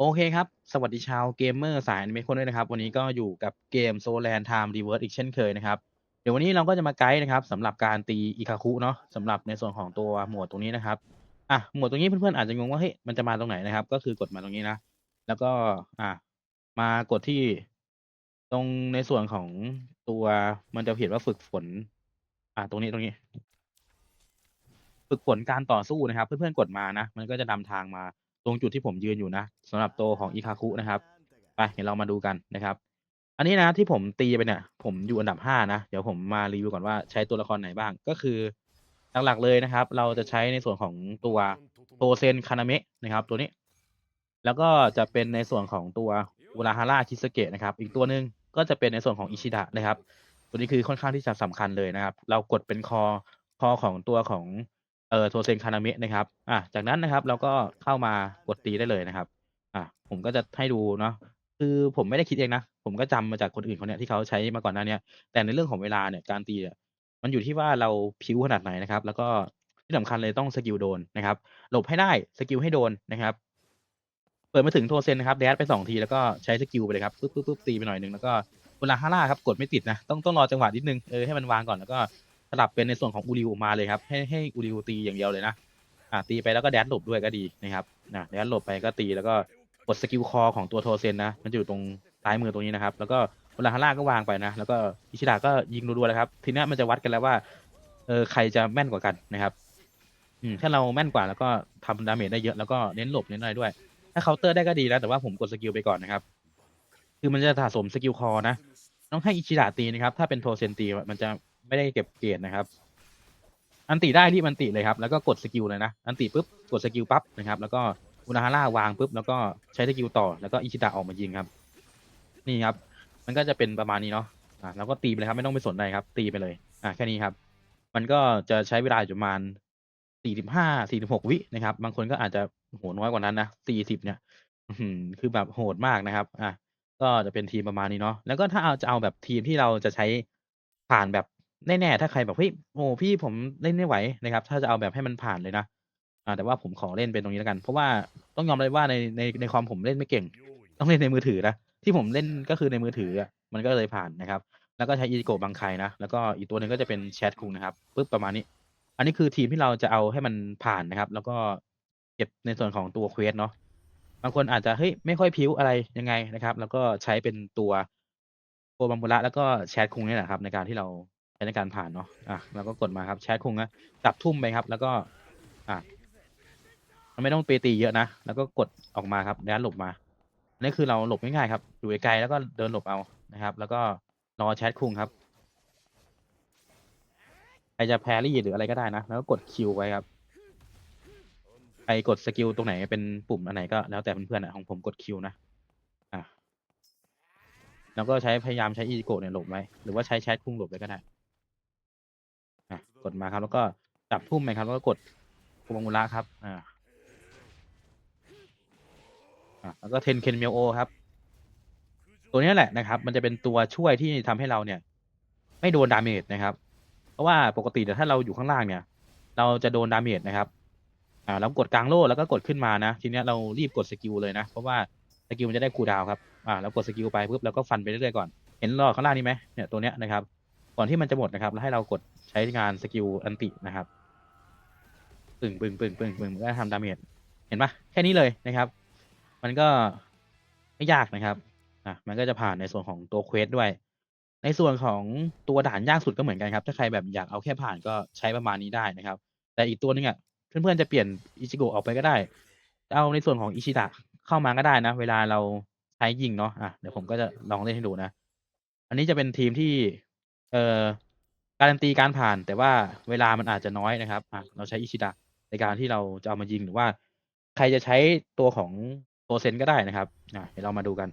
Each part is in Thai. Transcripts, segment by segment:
โอเคครับ สวัสดีชาวเกมเมอร์สายอนิเมะคนด้วยนะครับ วันนี้ก็อยู่กับเกม Solan Time Reverse อีกเช่นเคยนะครับ เดี๋ยววันนี้เราก็จะมาไกด์นะครับสำหรับการตีอิคาคุเนาะสำหรับในส่วนของตัวหมวดตรงนี้นะครับ อะ หมวดตรงนี้เพื่อนๆอาจจะงงว่าเฮ้ยมันจะมาตรงไหนนะครับ ก็คือกดมาตรงนี้นะ แล้วก็อะมากดที่ตรงในส่วนของตัวมันจะเขียนว่าฝึกฝน อะตรงนี้ตรงนี้ ฝึกฝนการต่อสู้นะครับ เพื่อนๆกดมานะ มันก็จะนำทางมา รงจุดที่ผมยืนอยู่นะสำหรับตัวของอิคาคุนะครับไปเดี๋ยวเรามาดูกันนะครับ อันนี้นะที่ผมตีไปเนี่ยผมอยู่อันดับห้านะเดี๋ยวผมมารีวิวก่อนว่าใช้ตัวละครไหนบ้างก็คือหลักๆเลยนะครับ เราจะใช้ในส่วนของตัวโทเซนคานาเมะนะครับ ตัวนี้ แล้วก็จะเป็นในส่วนของตัวอุราฮาร่าคิสเกะนะครับ อีกตัวหนึ่งก็จะเป็นในส่วนของอิชิดะนะครับ ตัวนี้คือค่อนข้างที่จะสำคัญเลยนะครับ เรากดเป็นคอคอของตัวของ เอ่อโทเซนคานาเมะนะครับ อะจากนั้นนะครับเราก็เข้ามากดตีได้เลยนะครับ อะผมก็จะให้ดูเนาะคือผมไม่ได้คิดเองนะ ผมก็จำมาจากคนอื่นเขาเนี่ยที่เขาใช้มาก่อนหน้านี้แต่ในเรื่องของเวลาเนี่ยการตีเนี่ยมันอยู่ที่ว่าเราพิ้วขนาดไหนนะครับ แล้วก็ที่สำคัญเลยต้องสกิลโดนนะครับ หลบให้ได้สกิลให้โดนนะครับ เปิดมาถึงโทเซนนะครับแดดไปสองทีแล้วก็ใช้สกิลไปเลยครับปึ๊บปึ๊บปึ๊บตีไปหน่อยหนึ่งแล้วก็เวลาฮาร่าครับกดไม่ติดนะต้องต้องรอจังหวะนิดนึงเออให้มันวางก่อนแล้วก็ สลับเป็นในส่วนของอูริวมาเลยครับ ให้ให้อูริวตีอย่างเดียวเลยนะอ่าตีไปแล้วก็แดดหลบด้วยก็ดีนะครับนะแดดหลบไปก็ตีแล้วก็กดสกิลคอของตัวโทเซนนะ มันจะอยู่ตรงซ้ายมือตรงนี้นะครับ แล้วก็เวลาฮาร่าก็วางไปนะ แล้วก็อิชิดะก็ยิงรัวๆเลยครับ ทีนี้มันจะวัดกันแล้วว่า เออใครจะแม่นกว่ากันนะครับ อืมถ้าเราแม่นกว่าแล้วก็ทำดาเมจได้เยอะแล้วก็เน้นหลบเน้นอะไรด้วย ถ้าเคาน์เตอร์ได้ก็ดีแล้วแต่ว่าผมกดสกิลไปก่อนนะครับ คือมันจะสะสมสกิลคอนะ ต้องให้อิชิดะตีนะครับ ถ้าเป็นโทเซนตีมันจะ ไม่ได้เก็บเกรดนะครับ อันติได้รีบอันติเลยครับ แล้วก็กดสกิลเลยนะ อันติปุ๊บ กดสกิลปั๊บนะครับ แล้วก็อุนาฮาร่าวางปุ๊บ แล้วก็ใช้สกิลต่อ แล้วก็อิชิดะออกมายิงครับ นี่ครับ มันก็จะเป็นประมาณนี้เนาะ อะแล้วก็ตีไปเลยครับ ไม่ต้องไปสนใจครับ ตีไปเลย อะแค่นี้ครับ มันก็จะใช้เวลาอยู่ประมาณสี่สิบห้าสี่สิบหกวินะครับ บางคนก็อาจจะโหน้อยกว่านั้นนะสี่สิบเนี่ยคือแบบโหดมากนะครับ อะก็จะเป็นทีมประมาณนี้เนาะ แล้วก็ถ้าเอาจะเอาแบบทีมที่เราจะใช้ผ่านแบบ แน่ ๆ ถ้าใครแบบ เฮ้ย โอ้พี่ผมเล่นไม่ไหว นะครับ ถ้าจะเอาแบบให้มันผ่านเลยนะ อ่า แต่ว่าผมขอเล่นเป็นตรงนี้แล้วกัน เพราะว่าต้องยอมรับว่าใน ใน ในคอมผมเล่นไม่เก่ง ต้องเล่นในมือถือนะ ที่ผมเล่น ก็คือในมือถืออะ มันก็เลยผ่านนะครับ แล้วก็ใช้อีโกะบางใครนะ แล้วก็อีกตัวหนึ่งก็จะเป็นแชทคุงนะครับ ปึ๊บ ประมาณนี้ อันนี้คือทีมที่เราจะเอาให้มันผ่านนะครับ แล้วก็เก็บในส่วนของตัว เควส เนาะ บางคนอาจจะ เฮ้ย ไม่ค่อยพิ้วอะไรยังไงนะครับ แล้วก็ใช้เป็นตัว ตัวบัมบุระแล้วก็แชทคุงนี่แหละครับ ในการที่เรา ช้ในการผ่านเนาะอะเราก็กดมาครับแชทคุงนะจับทุ่มไปครับ แล้วก็ อะมันไม่ต้องไปตีเยอะนะแล้วก็กดออกมาครับแดนหลบมานนี้คือเราหลบง่ายๆครับ อยู่ไกลๆแล้วก็เดินหลบเอานะครับ แล้วก็รอแชทคุงครับใครจะแพรี่หรืออะไรก็ได้นะ แล้วก็กดคิวไว้ครับใครกดสกิลตรงไหนเป็นปุ่มอันไหนก็แล้วแต่เพื่อนๆอะของผมกดคิวนะอะแล้วก็ใช้พยายามใช้อีโกเนี่ยหลบไว้หรือว่าใช้แชทคุ้งหลบไว้ก็ได้ อะกดมาครับ แล้วก็จับทุ่มไปครับ แล้วก็กดโคบังมุระครับ อ่าอะแล้วก็เทนเคนเมลโอครับ ตัวนี้แหละนะครับ มันจะเป็นตัวช่วยที่ทำให้เราเนี่ย ไม่โดนดาเมจนะครับ เพราะว่าปกติแต่ถ้าเราอยู่ข้างล่างเนี่ย เราจะโดนดาเมจนะครับ อ่าเรากดกลางโล่แล้วก็กดขึ้นมานะ ทีนี้เรารีบกดสกิลเลยนะ เพราะว่าสกิลมันจะได้คูดาวครับ อ่าเรากดสกิลไปปุ๊บแล้วก็ฟันไปเรื่อยๆก่อน เห็นรอข้างล่างนี้ไหมเนี่ยตัวเนี้ยนะครับ ก่อนที่มันจะหมดนะครับ แล้วให้เรากดใช้งานสกิลอันตินะครับปึ่งปึ่งปึ่งปึ่งปึ่งมันก็ทำดาเมจเห็นปะแค่นี้เลยนะครับ มันก็ไม่ยากนะครับอะมันก็จะผ่านในส่วนของตัวเควสด้วย ในส่วนของตัวด่านยากสุดก็เหมือนกันครับ ถ้าใครแบบอยากเอาแค่ผ่านก็ใช้ประมาณนี้ได้นะครับ แต่อีกตัวนึงอะเพื่อนๆจะเปลี่ยนอิชิโกะออกไปก็ได้ เอาในส่วนของอิชิดะเข้ามาก็ได้นะ เวลาเราใช้ยิงเนาะอะเดี๋ยวผมก็จะลองเล่นให้ดูนะ อันนี้จะเป็นทีมที่ เอ่อการันตีการผ่าน แต่ว่าเวลามันอาจจะน้อยนะครับอะเราใช้อิชิดะในการที่เราจะเอามายิงหรือว่า ใครจะใช้ตัวของโตเซนก็ได้นะครับอะเดี๋ยวเรามาดูกัน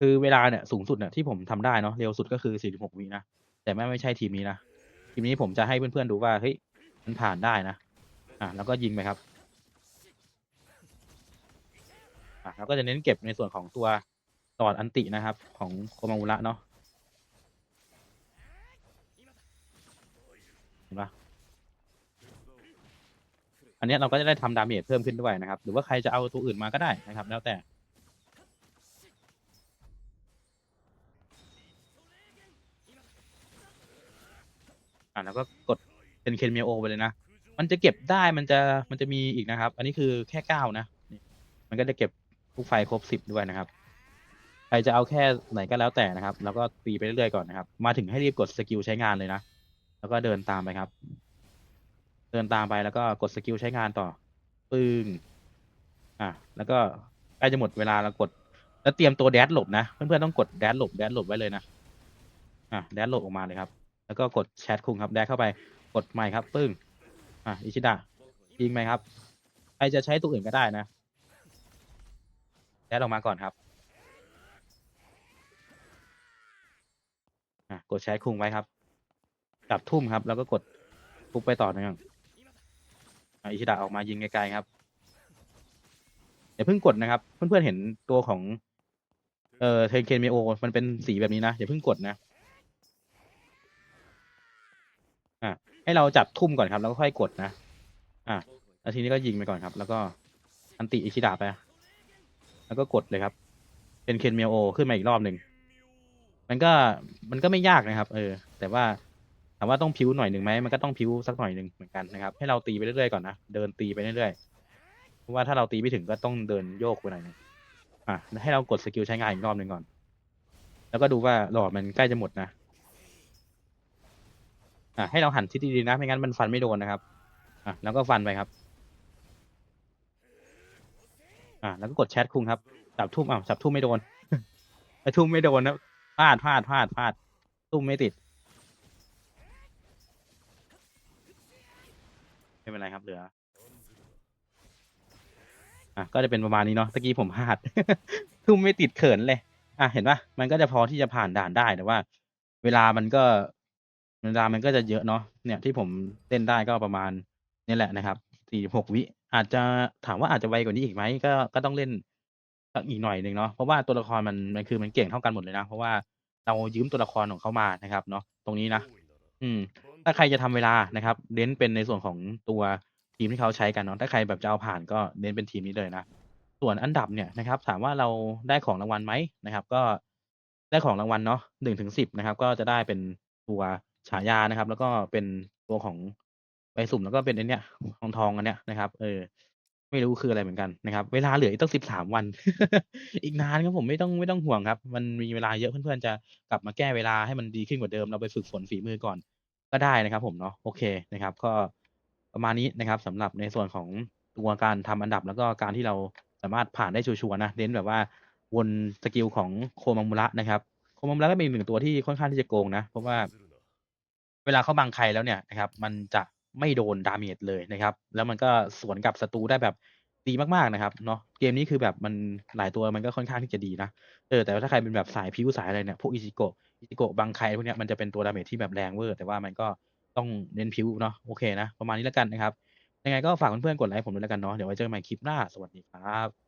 คือเวลาเนี่ยสูงสุดเนี่ยที่ผมทำได้เนาะเร็วสุดก็คือ 46 วินะ แต่ไม่ไม่ใช่ทีมนี้นะ ทีมนี้ผมจะให้เพื่อนๆดูว่าเฮ้ยมันผ่านได้นะ อะแล้วก็ยิงไปครับอะแล้วก็จะเน้นเก็บในส่วนของตัวตอดอันตินะครับ ของโคมามุระเนาะ เห็นปะอันนี้เราก็จะได้ทำดาเมจเพิ่มขึ้นด้วยนะครับ หรือว่าใครจะเอาตัวอื่นมาก็ได้นะครับ แล้วแต่ อ่าแล้วก็กดเป็นเคนเมโอไปเลยนะ มันจะเก็บได้มันจะมันจะมีอีกนะครับ อันนี้คือแค่เก้านะ มันก็จะเก็บทุกไฟครบสิบด้วยนะครับ ใครจะเอาแค่ไหนก็แล้วแต่นะครับ แล้วก็ตีไปเรื่อยๆก่อนนะครับ มาถึงให้รีบกดสกิลใช้งานเลยนะ แล้วก็เดินตามไปครับ เดินตามไปแล้วก็กดสกิลใช้งานต่อ ปึ้งอะแล้วก็ใกล้จะหมดเวลาแล้วกด แล้วเตรียมตัวแดดหลบนะ เพื่อนๆต้องกดแดดหลบแดดหลบไว้เลยนะอะแดดหลบออกมาเลยครับ แล้วก็กดแชทคุงครับแดดเข้าไปกดใหม่ครับ ปึ้งอะอิชิดะยิงไหมครับใครจะใช้ตัวอื่นก็ได้นะแดดออกมาก่อนครับอะกดแชทคุงไว้ครับ จับทุ่มครับ แล้วก็กดปุ๊บไปต่อเนื่องอะอิชิดะออกมายิงไกลๆครับอย่าเพิ่งกดนะครับ เพื่อนๆเห็นตัวของ เอ่อเทนเคนเมโอ มันเป็นสีแบบนี้นะอย่าเพิ่งกดนะอะให้เราจับทุ่มก่อนครับ แล้วก็ค่อยกดนะอะแล้วทีนี้ก็ยิงไปก่อนครับ แล้วก็อันติอิชิดะไปแล้วก็กดเลยครับ เป็นเคนเมโอ ขึ้นมาอีกรอบหนึ่งมันก็มันก็ไม่ยากนะครับ เออ แต่ว่า ถามว่าต้องพิ้วหน่อยหนึ่งไหมมันก็ต้องพิ้วสักหน่อยหนึ่งเหมือนกันนะครับให้เราตีไปเรื่อยๆก่อนนะเดินตีไปเรื่อยๆเพราะว่าถ้าเราตีไม่ถึงก็ต้องเดินโยกไปหน่อยนึงอะให้เรากดสกิลใช้งานอีกรอบหนึ่งก่อน แล้วก็ดูว่าหลอดมันใกล้จะหมดนะอะให้เราหันทิศดีๆนะไม่งั้นมันฟันไม่โดนนะครับอะแล้วก็ฟันไปครับอะแล้วก็กดแชทคุงครับจับทุ่มอ้าวจับทุ่มไม่โดนไอ้ทุ่มไม่โดนนะพลาดพลาดพลาดพลาดทุ่มไม่ติด ไม่เป็นไรครับเหลืออะก็จะเป็นประมาณนี้เนาะตะกี้ผมพลาด ทุ่มไม่ติดเขินเลยอะเห็นปะมันก็จะพอที่จะผ่านด่านได้แต่ว่า เวลามันก็ เวลามันก็จะเยอะเนาะเนี่ยที่ผมเล่นได้ก็ประมาณนี่แหละนะครับสี่หกวิอาจจะถามว่าอาจจะไวกว่านี้อีกไหมก็ก็ต้องเล่นอีกหน่อยหนึ่งเนาะเพราะว่าตัวละครมันมันคือมันเก่งเท่ากันหมดเลยนะเพราะว่าเรายืมตัวละครของเขามานะครับ เนาะตรงนี้นะอืม ถ้าใครจะทำเวลานะครับเน้นเป็นในส่วนของตัวทีมที่เขาใช้กันเนาะถ้าใครแบบจะเอาผ่านก็เน้นเป็นทีมนี้เลยนะส่วนอันดับเนี่ยนะครับถามว่าเราได้ของรางวัลไหมนะครับ ก็ได้ของรางวัลเนาะหนึ่งถึงสิบนะครับ ก็จะได้เป็นตัวฉายานะครับ แล้วก็เป็นตัวของใบสุ่มแล้วก็เป็นไอเนี้ยทองทองอันเนี้ยนะครับเออไม่รู้คืออะไรเหมือนกันนะครับ เวลาเหลืออีกตั้งสิบสามวัน อีกนานครับผมไม่ต้องไม่ต้องห่วงครับ มันมีเวลาเยอะเพื่อนๆจะกลับมาแก้เวลาให้มันดีขึ้นกว่าเดิม เราไปฝึกฝนฝีมือก่อน ก็ได้นะครับผมเนาะโอเคนะครับ ก็ประมาณนี้นะครับสำหรับในส่วนของตัวการทำอันดับแล้วก็การที่เราสามารถผ่านได้ชัวร์ๆนะเน้นแบบว่าวนสกิลของโคมามุระนะครับโคมามุระก็เป็นอีกหนึ่งตัวที่ค่อนข้างที่จะโกงนะเพราะว่า เวลาเขาบังใครแล้วเนี่ยนะครับ มันจะไม่โดนดาเมจเลยนะครับ แล้วมันก็สวนกับศัตรูได้แบบ ดีมากๆนะครับเนาะเกมนี้คือแบบมันหลายตัวมันก็ค่อนข้างที่จะดีนะเออแต่ว่าถ้าใครเป็นแบบสายพิวสายอะไรเนี่ยพวกอิจิโกะอิจิโกะบางใครพวกเนี้ยมันจะเป็นตัวดาเมจที่แบบแรงเวอร์ แต่ว่ามันก็ต้องเน้นพิวเนาะโอเคนะ ประมาณนี้แล้วกันนะครับยังไงก็ฝากเพื่อนๆกดไลค์ผมด้วยแล้วกันเนาะเดี๋ยวไว้เจอกันใหม่คลิปหน้าสวัสดีครับ